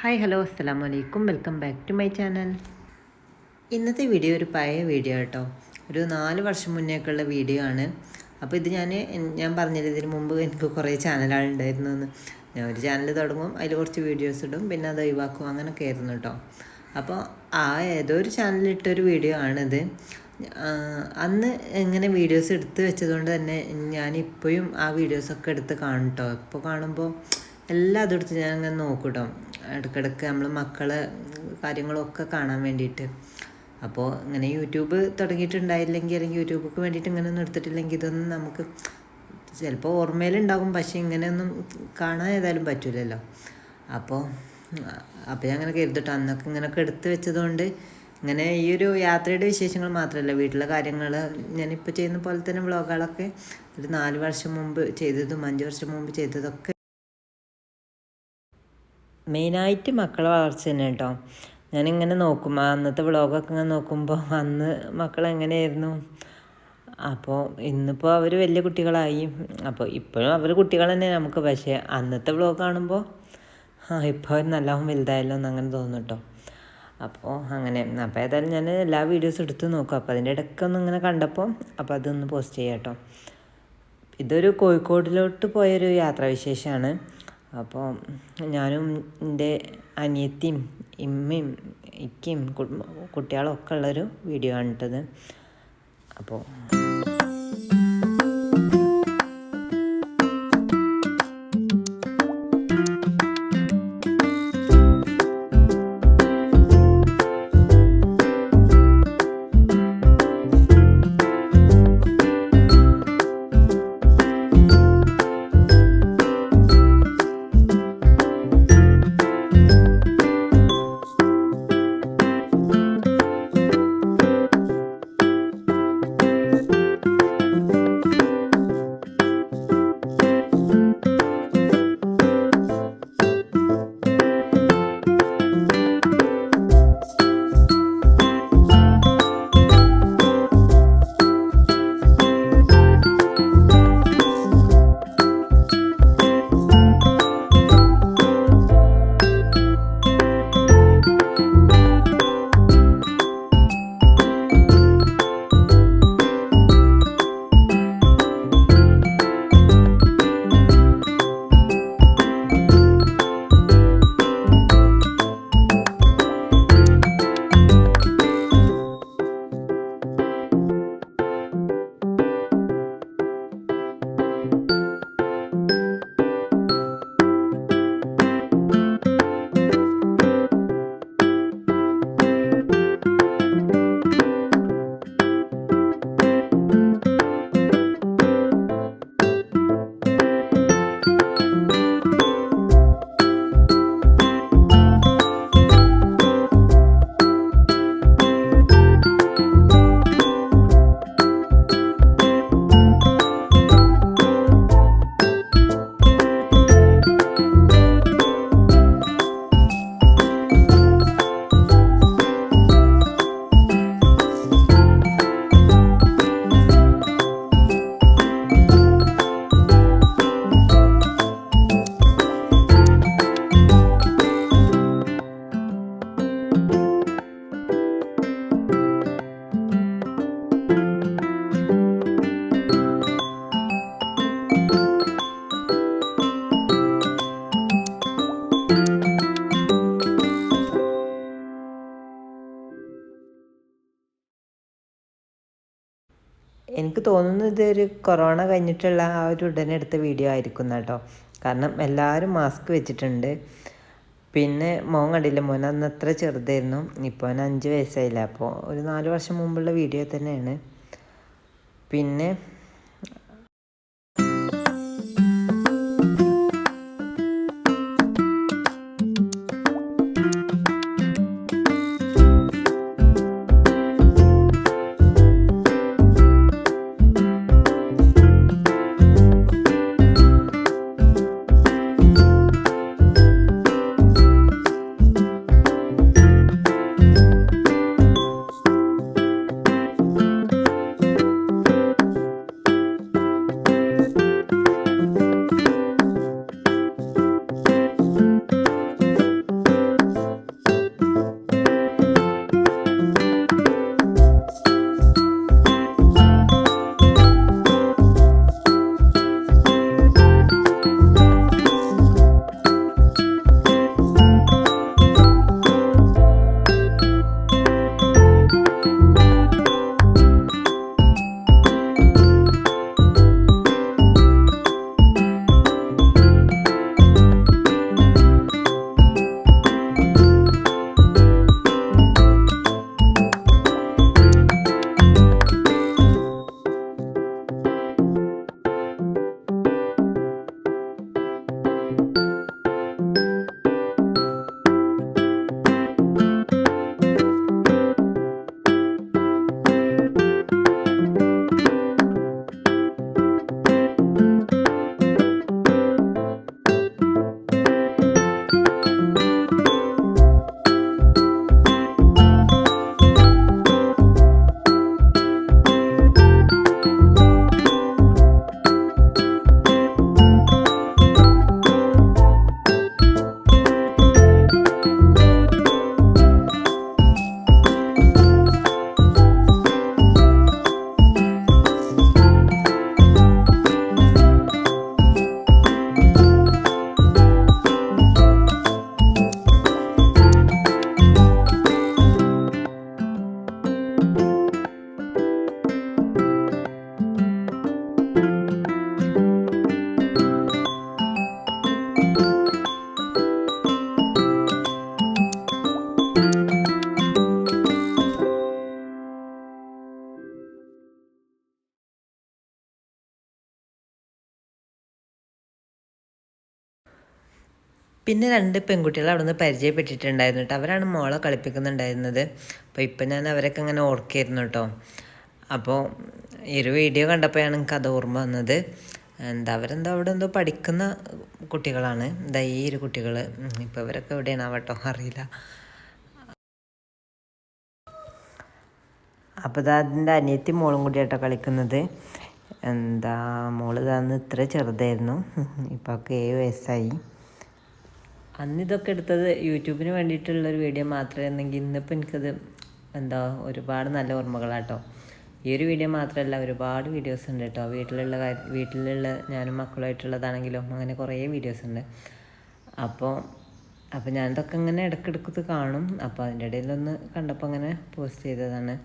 Hi hello അസ്സാം വലൈക്കും welcome back to my channel ഇന്നത്തെ വീഡിയോ ഒരു പഴയ വീഡിയോ കേട്ടോ ഒരു നാല് വർഷം മുന്നേക്കുള്ള വീഡിയോ ആണ്. അപ്പോൾ ഇത് ഞാൻ ഞാൻ പറഞ്ഞില്ല ഇതിന് മുമ്പ് എനിക്ക് കുറേ ചാനലുകളുണ്ടായിരുന്നു എന്ന് ഞാൻ ഒരു ചാനൽ തുടങ്ങും അതിൽ കുറച്ച് വീഡിയോസ് ഇടും പിന്നെ അത് ഒഴിവാക്കും അങ്ങനെയൊക്കെ ആയിരുന്നു കേട്ടോ അപ്പോൾ ആ ഏതോ ഒരു ചാനലിട്ടൊരു വീഡിയോ ആണിത്. അന്ന് ഇങ്ങനെ വീഡിയോസ് എടുത്ത് വെച്ചതുകൊണ്ട് തന്നെ ഞാനിപ്പോഴും ആ വീഡിയോസൊക്കെ എടുത്ത് കാണും കേട്ടോ ഇപ്പോൾ കാണുമ്പോൾ എല്ലാം അതെടുത്ത് ഞാൻ അങ്ങനെ നോക്കും കേട്ടോ ഇടയ്ക്കിടയ്ക്ക് നമ്മൾ മക്കളെ കാര്യങ്ങളൊക്കെ കാണാൻ വേണ്ടിയിട്ട്. അപ്പോൾ ഇങ്ങനെ യൂട്യൂബ് തുടങ്ങിയിട്ടുണ്ടായില്ലെങ്കിൽ അല്ലെങ്കിൽ യൂട്യൂബിക്ക് വേണ്ടിയിട്ട് ഇങ്ങനെ ഒന്നും എടുത്തിട്ടില്ലെങ്കിൽ ഇതൊന്നും നമുക്ക് ചിലപ്പോൾ ഓർമ്മയിലുണ്ടാകും. പക്ഷേ ഇങ്ങനെയൊന്നും കാണാൻ ഏതായാലും പറ്റില്ലല്ലോ അപ്പോൾ അപ്പോൾ ഞാൻ അങ്ങനെ കരുതിട്ടോ. അന്നൊക്കെ ഇങ്ങനെയൊക്കെ എടുത്ത് വെച്ചതുകൊണ്ട് ഇങ്ങനെ ഈ ഒരു യാത്രയുടെ വിശേഷങ്ങൾ മാത്രമല്ല വീട്ടിലെ കാര്യങ്ങൾ ഞാനിപ്പോൾ ചെയ്യുന്ന പോലെ തന്നെ വ്ളോഗുകളൊക്കെ ഒരു നാല് വർഷം മുമ്പ് ചെയ്തതും അഞ്ച് വർഷം മുമ്പ് ചെയ്തതൊക്കെ മെയിനായിട്ട് മക്കളെ വളർച്ച തന്നെ കേട്ടോ. ഞാനിങ്ങനെ നോക്കും. അന്നത്തെ വ്ളോഗൊക്കെ ഇങ്ങനെ നോക്കുമ്പോൾ അന്ന് മക്കൾ എങ്ങനെയായിരുന്നു? അപ്പോൾ ഇന്നിപ്പോൾ അവർ വലിയ കുട്ടികളായി. അപ്പോൾ ഇപ്പോഴും അവർ കുട്ടികൾ തന്നെ നമുക്ക്. പക്ഷേ അന്നത്തെ വ്ളോഗ് കാണുമ്പോൾ ആ ഇപ്പോൾ അവർ നല്ലോണം വലുതായല്ലോ എന്ന് അങ്ങനെ തോന്നും കേട്ടോ. അപ്പോൾ അങ്ങനെ. അപ്പോൾ ഏതായാലും ഞാൻ എല്ലാ വീഡിയോസും എടുത്ത് നോക്കും. അപ്പോൾ അതിന്റെ ഇടയ്ക്കൊന്നും ഇങ്ങനെ കണ്ടപ്പോൾ അപ്പോൾ അതൊന്ന് പോസ്റ്റ് ചെയ്യാം കേട്ടോ. ഇതൊരു കോഴിക്കോടിലോട്ട് പോയൊരു യാത്രാവിശേഷമാണ് അപ്പോൾ ഞാനും എന്റെ അനിയത്തിയും ഇമ്മയും ഇക്കയും കുട്ടികളൊക്കെ ഉള്ളൊരു വീഡിയോ ആണ് കേട്ടത് അപ്പോൾ എനിക്ക് തോന്നുന്നത് ഇതൊരു കൊറോണ കഴിഞ്ഞിട്ടുള്ള ആ ഒരു ഉടനെ എടുത്ത വീഡിയോ ആയിരിക്കും കേട്ടോ കാരണം എല്ലാവരും മാസ്ക് വെച്ചിട്ടുണ്ട്. പിന്നെ മോൻ കണ്ടില്ല മോൻ അന്ന് അത്ര ചെറുതായിരുന്നു. ഇപ്പോൾ അഞ്ച് വയസ്സായില്ല. അപ്പോൾ ഒരു നാല് വർഷം മുമ്പുള്ള വീഡിയോ തന്നെയാണ്. പിന്നെ പിന്നെ രണ്ട് പെൺകുട്ടികൾ അവിടെ നിന്ന് പരിചയപ്പെട്ടിട്ടുണ്ടായിരുന്നു കേട്ടോ. അവരാണ് മോളെ കളിപ്പിക്കുന്നുണ്ടായിരുന്നത്. അപ്പോൾ ഇപ്പം ഞാൻ അവരൊക്കെ അങ്ങനെ ഓർക്കായിരുന്നു കേട്ടോ. അപ്പോൾ ഈ ഒരു വീഡിയോ കണ്ടപ്പോഴാണ് എനിക്ക് അത് ഓർമ്മ വന്നത്. എന്താ അവരെന്തോ അവിടെ എന്തോ പഠിക്കുന്ന കുട്ടികളാണ്. എന്താ ഈ ഒരു കുട്ടികൾ ഇപ്പോൾ ഇവരൊക്കെ എവിടെയാണാവട്ടോ അറിയില്ല. അപ്പോൾ ഇതാ അതിന്റെ അനിയത്തി മോളും കൂടിയാട്ടോ കളിക്കുന്നത്. എന്താ മോൾ ഇതാന്ന് ഇത്ര ചെറുതായിരുന്നു. ഇപ്പോൾ ഒക്കെ ഏഴ് വയസ്സായി. അന്ന് ഇതൊക്കെ എടുത്തത് യൂട്യൂബിന് വേണ്ടിയിട്ടുള്ളൊരു വീഡിയോ മാത്രമായിരുന്നെങ്കിൽ ഇന്നിപ്പോൾ എനിക്കത് എന്താ ഒരുപാട് നല്ല ഓർമ്മകളാട്ടോ. ഈ ഒരു വീഡിയോ മാത്രമല്ല ഒരുപാട് വീഡിയോസ് ഉണ്ട് കേട്ടോ. വീട്ടിലുള്ള വീട്ടിലുള്ള ഞാനും മക്കളുമായിട്ടുള്ളതാണെങ്കിലും അങ്ങനെ കുറേ വീഡിയോസ് ഉണ്ട്. അപ്പോൾ അപ്പോൾ ഞാനിതൊക്കെ ഇങ്ങനെ ഇടയ്ക്കിടയ്ക്ക് കാണും. അപ്പോൾ അതിന്റെ ഇടയിലൊന്ന് കണ്ടപ്പോൾ അങ്ങനെ പോസ്റ്റ് ചെയ്തതാണ്.